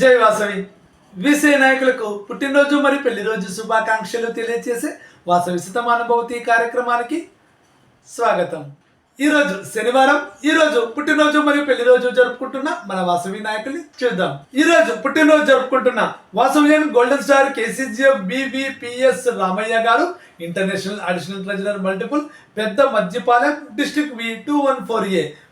జై వాసవి. విసే నాయకులకు పుట్టినరోజు మరియు పెళ్ళిరోజు శుభాకాంక్షలు తెలియజేసే వాసవి శతమానుభవతి కార్యక్రమానికి స్వాగతం. ఈరోజు శనివారం ఈరోజు రోజు పుట్టినరోజు మరియు పెళ్ళిరోజు జరుపుకుంటున్న మన వాసవి నాయకుల్ని చూద్దాం. ఈ రోజు పుట్టినరోజు జరుపుకుంటున్న Vasavian golden star KCGF BVPS Ramaiah garu international additional treasurer multiple పెద్ద Madhyapalem district V two one four A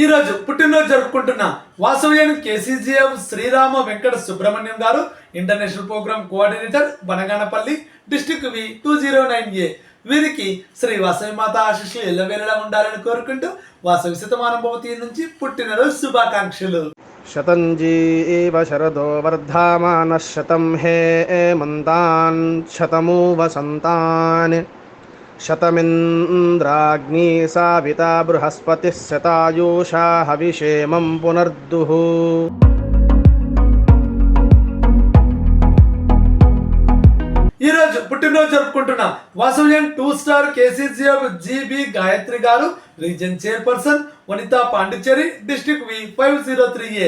ఈరోజు పుట్టినరోజు జరుపుకుంటున్న వాసవ్యం KCGM Srirama Venkata Subrahmanyam garu international programme coordinator Banaganapalli district V two zero nine A. వీరికి శ్రీ వాసవి మాత ఆశీస్సులు ఎల్లవేళలా ఉండాలని కోరుకుంటూ వాసవి శతమానుభవతి నుంచి పుట్టినరోజు శుభాకాంక్షలు. శతంజీ శరదో వర్ధామాన శతం హే మంతాన్ శతము వసంతాన్ शतमिन्द्राग्नी साविता बृहस्पतिः शतायुषा हविषेमं पुनर्दुः ఈ రోజు పుట్టినరోజు జరుపుకుంటున్న Vasavyam two star KCCF GB Gayatri garu region chairperson Vanitha Pondicherry district V five zero three A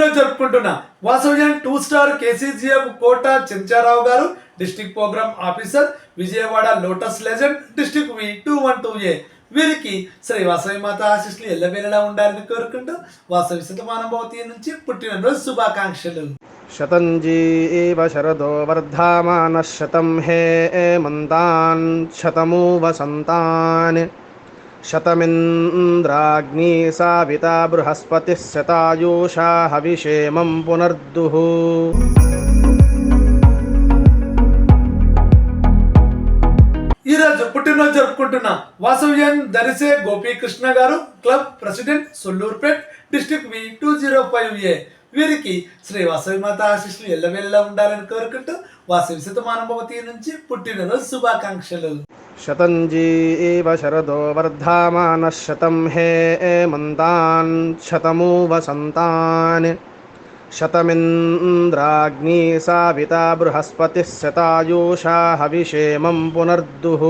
నెల్లూరులో జరుపుకుంటున్నా Vasavian two star KCGF Kota Chencharao garu district programme officer Vijayawada lotus legend district V two one two A. వీరికి శ్రీ వాసవి మాత ఆశిస్సులు ఎల్లవేళలా ఉండాలని కోరుకుంటూ వాసవి శతమానుభవతి నుంచి పుట్టినరోజు శుభాకాంక్షలు. శతంజీ శరదో వర్ధమాన శతం హే మంతాన్ శతము వసంతాన్ शतमिन्द्राग्नी साविता बृहस्पतिः शतायुषा हविषेमं पुनर्दुः ఈ రోజు పుట్టినరోజు జరుపుకుంటున్న Vasavyam Darise Gopikrishna garu club president Sullurpet district V two zero five A వీరికి శ్రీ వాసవి మాత ఆశీస్సులు ఎల్లవేళలా ఉండాలని కోరుకుంటూ వాసవి నుంచి పుట్టినరోజు శుభాకాంక్షలు. శతంజీ శరదో వర్ధమాన శతం హే మంతాన్ శతమూ వసంతాన్ శతమింద్రాగ్ని సావిత బృహస్పతి శతాయూషా హవిషేమం పునర్దుః.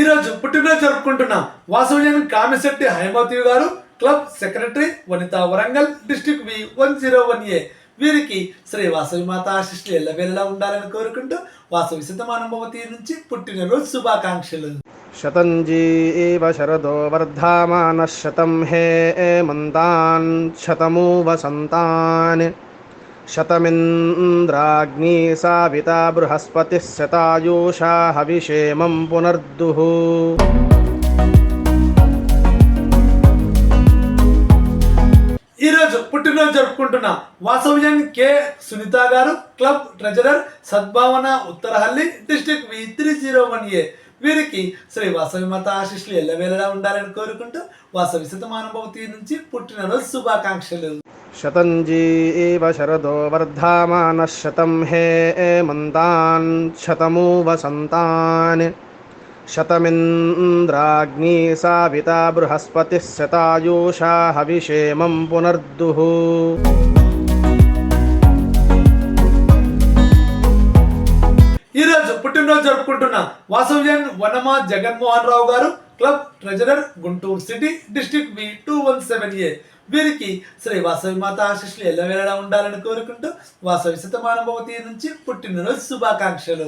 ఈరోజు పుట్టినరోజు జరుపుకుంటున్నాం Vasavian Kamisetti Haimathi garu club secretary Vanitha Warangal district V one zero one A. వీరికి శ్రీ వాసవి మాత ఆశిష్లు ఎల్లవేళలా ఉండాలని కోరుకుంటూ వాసవి శతమానుభవతి నుంచి పుట్టినరోజు శుభాకాంక్షలు. శతంజీ శరదో వర్ధమాన శతం హే మంతాన్ శతమూ వసంతాన్ శతమింద్రాగ్ని సావిత బృహస్పతిः శతాయూషా హవిషేమం పునర్దుః. జరుపుకుంటున్న. వాసవ్యన్ K. Sunitha garu club treasurer Sadbhavana Uttarahalli district V three zero one A. వీరికి శ్రీ వాసవి మాత ఆశిష్లు ఎల్లవేళలా ఉండాలని కోరుకుంటూ వాసవి శతమానుభవతి నుంచి పుట్టినరోజు శుభాకాంక్షలు. శతంజీ శరదో వర్ధామాన శతం హే మంతాన్ శతమూ వసంతాన్ शतमिन्द्राग्नी साविता बृहस्पतिः शतायुषा हविषेमं पुनर्दुः ఈ రోజు పుట్టినరోజు జరుపుకుంటున్న వాసవ్యం Vanama Jaganmohan Rao garu club treasurer Guntur city district V two one seven A వీరికి శ్రీ వాసవి మాత ఆశీస్సులు ఎల్లవేళలా ఉండాలని కోరుకుంటూ వాసవి శతమానుభవతి నుంచి పుట్టినరోజు శుభాకాంక్షలు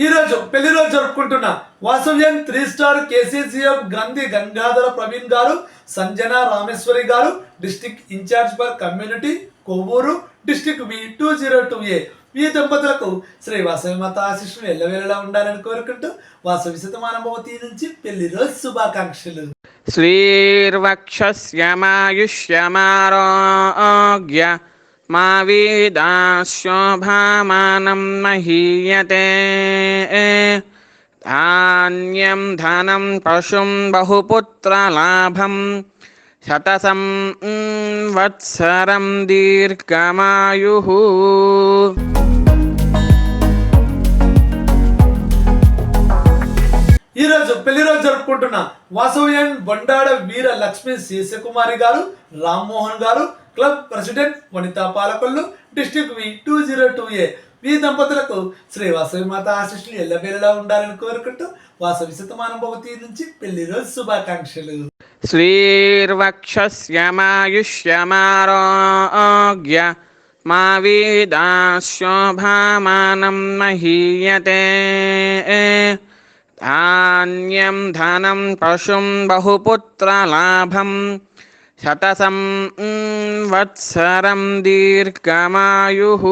ఈరోజు పెళ్ళి రోజు జరుపుకుంటున్న Vasavian three star KCCM Gandhi Gangadhara Praveen garu Sanjana Rameshwari garu district in charge for community Kovvur district V two zero two A ఈ దంపతులకు శ్రీ వాసవి మాత ఆశిష్ను ఎల్లవేళలా ఉండాలని కోరుకుంటూ వాసవి శతమానభవతి నుంచి పెళ్ళి రోజు శుభాకాంక్షలు. శ్రీర్వక్ష మా వేదాశోభామానం మహీయతే ధాన్యం ధనం పశుం బహుపుత్రలాభం శతసం వత్సరం దీర్ఘమాయు ఈరోజు పెళ్ళి రోజు జరుపుకుంటున్న వాసవ్యన్ బండాడ వీర Lakshmi Seshakumari garu Rammohan garu club president Vanitha Palakollu district V two zero two A వి దంపతులకు శ్రీ వాసవి మాత ఆశిష్లు ఎల్లవేళలా ఉండాలని కోరుకుంటూ వాసవి శతమానుభవతి నుంచి పెళ్ళి రోజు శుభాకాంక్షలు. శ్రీర్వక్షమాయుష్యమారోగ్య మా వీదాశోభామానం మహీయతే. ధాన్యం ధనం పశుం బహుపుత్రలాభం शतसं वत्सरं दीर्घमायुः